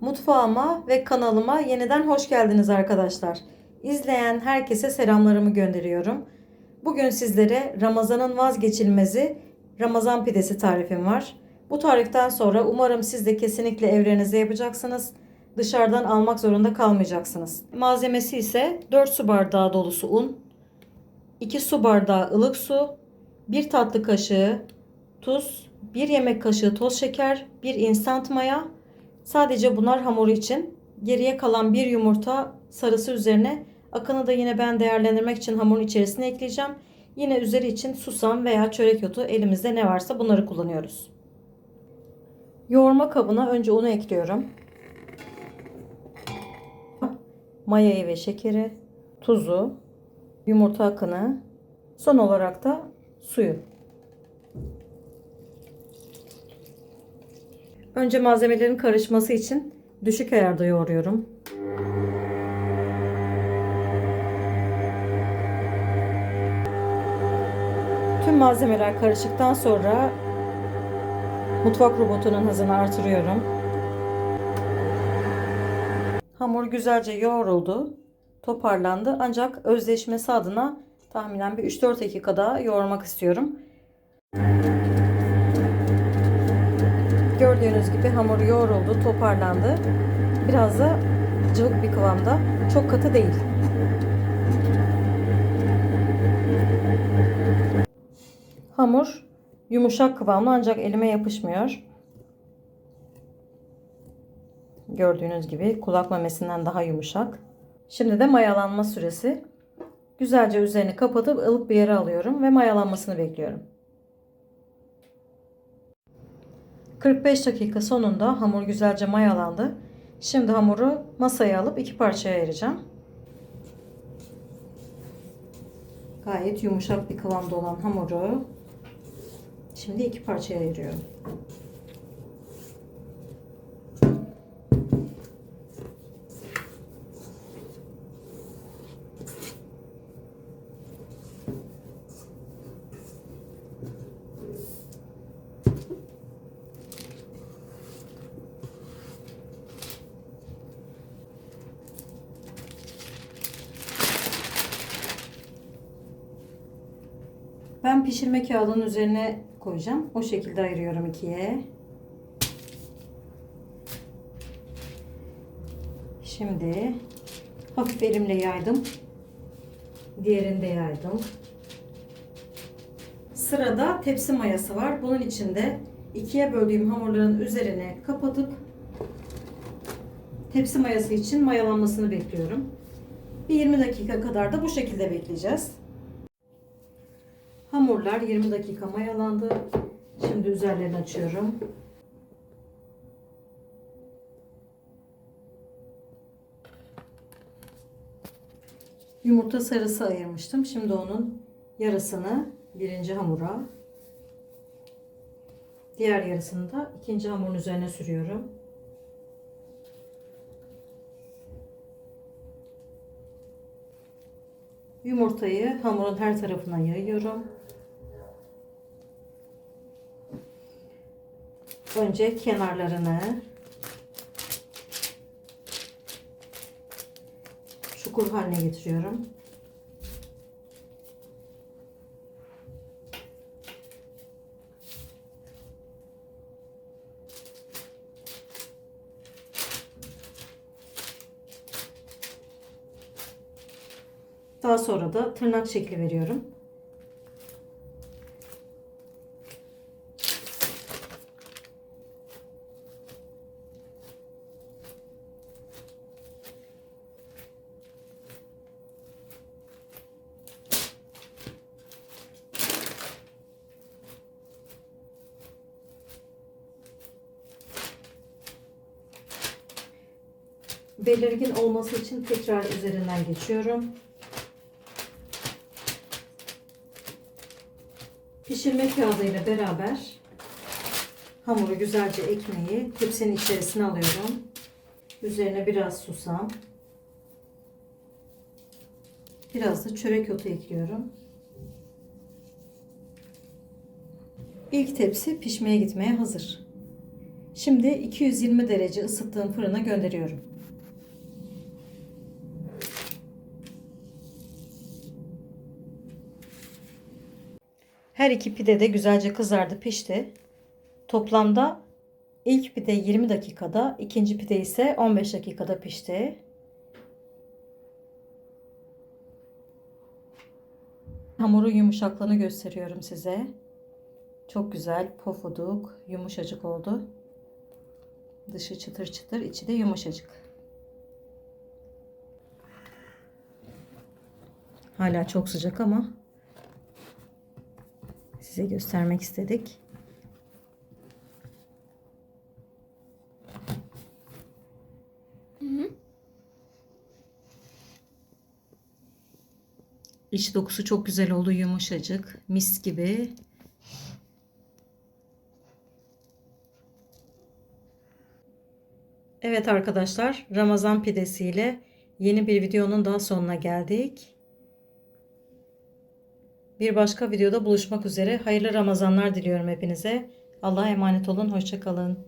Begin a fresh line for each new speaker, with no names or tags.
Mutfağıma ve kanalıma yeniden hoş geldiniz arkadaşlar. İzleyen herkese selamlarımı gönderiyorum. Bugün sizlere Ramazan'ın vazgeçilmezi Ramazan pidesi tarifim var. Bu tariften sonra umarım siz de kesinlikle evlerinizde yapacaksınız. Dışarıdan almak zorunda kalmayacaksınız. Malzemesi ise 4 su bardağı dolusu un, 2 su bardağı ılık su, 1 tatlı kaşığı tuz, 1 yemek kaşığı toz şeker, 1 instant maya. Sadece bunlar hamuru için. Geriye kalan bir yumurta sarısı üzerine akını da yine ben değerlendirmek için hamurun içerisine ekleyeceğim. Yine üzeri için susam veya çörek otu elimizde ne varsa bunları kullanıyoruz. Yoğurma kabına önce unu ekliyorum. Mayayı ve şekeri, tuzu, yumurta akını, son olarak da suyu. Önce malzemelerin karışması için düşük ayarda yoğuruyorum. Tüm malzemeler karıştıktan sonra mutfak robotunun hızını artırıyorum. Hamur güzelce yoğruldu, toparlandı ancak özleşmesi adına tahminen bir 3-4 dakika daha yoğurmak istiyorum. Gördüğünüz gibi hamur yoğruldu, toparlandı. Biraz da cıvık bir kıvamda. Çok katı değil. Hamur yumuşak kıvamlı ancak elime yapışmıyor. Gördüğünüz gibi kulak memesinden daha yumuşak. Şimdi de mayalanma süresi. Güzelce üzerini kapatıp ılık bir yere alıyorum ve mayalanmasını bekliyorum. 45 dakika sonunda hamur güzelce mayalandı. Şimdi hamuru masaya alıp iki parçaya ayıracağım. Gayet yumuşak bir kıvamda olan hamuru şimdi iki parçaya ayırıyorum. Ben pişirme kağıdının üzerine koyacağım. O şekilde ayırıyorum ikiye. Şimdi hafif elimle yaydım. Diğerini de yaydım. Sırada tepsi mayası var. Bunun içinde ikiye böldüğüm hamurların üzerine kapatıp tepsi mayası için mayalanmasını bekliyorum. Bir 20 dakika kadar da bu şekilde bekleyeceğiz. Hamurlar 20 dakika mayalandı. Şimdi üzerlerini açıyorum. Yumurta sarısı ayırmıştım. Şimdi onun yarısını birinci hamura, diğer yarısını da ikinci hamurun üzerine sürüyorum. Yumurtayı hamurun her tarafına yayıyorum. Önce kenarlarını çukur haline getiriyorum. Daha sonra da tırnak şekli veriyorum. Belirgin olması için tekrar üzerinden geçiyorum. Pişirme kağıdı ile beraber hamuru güzelce ekmeği tepsinin içerisine alıyorum. Üzerine biraz susam. Biraz da çörek otu ekliyorum. İlk tepsi pişmeye gitmeye hazır. Şimdi 220 derece ısıttığım fırına gönderiyorum. Her iki pide de güzelce kızardı, pişti. Toplamda ilk pide 20 dakikada, ikinci pide ise 15 dakikada pişti. Hamurun yumuşaklığını gösteriyorum size. Çok güzel, pofuduk, yumuşacık oldu. Dışı çıtır çıtır, içi de yumuşacık. Hala çok sıcak ama size göstermek istedik. İç dokusu çok güzel oldu, yumuşacık, mis gibi. Evet arkadaşlar, Ramazan pidesiyle yeni bir videonun daha sonuna geldik. Bir başka videoda buluşmak üzere. Hayırlı Ramazanlar diliyorum hepinize. Allah'a emanet olun. Hoşçakalın.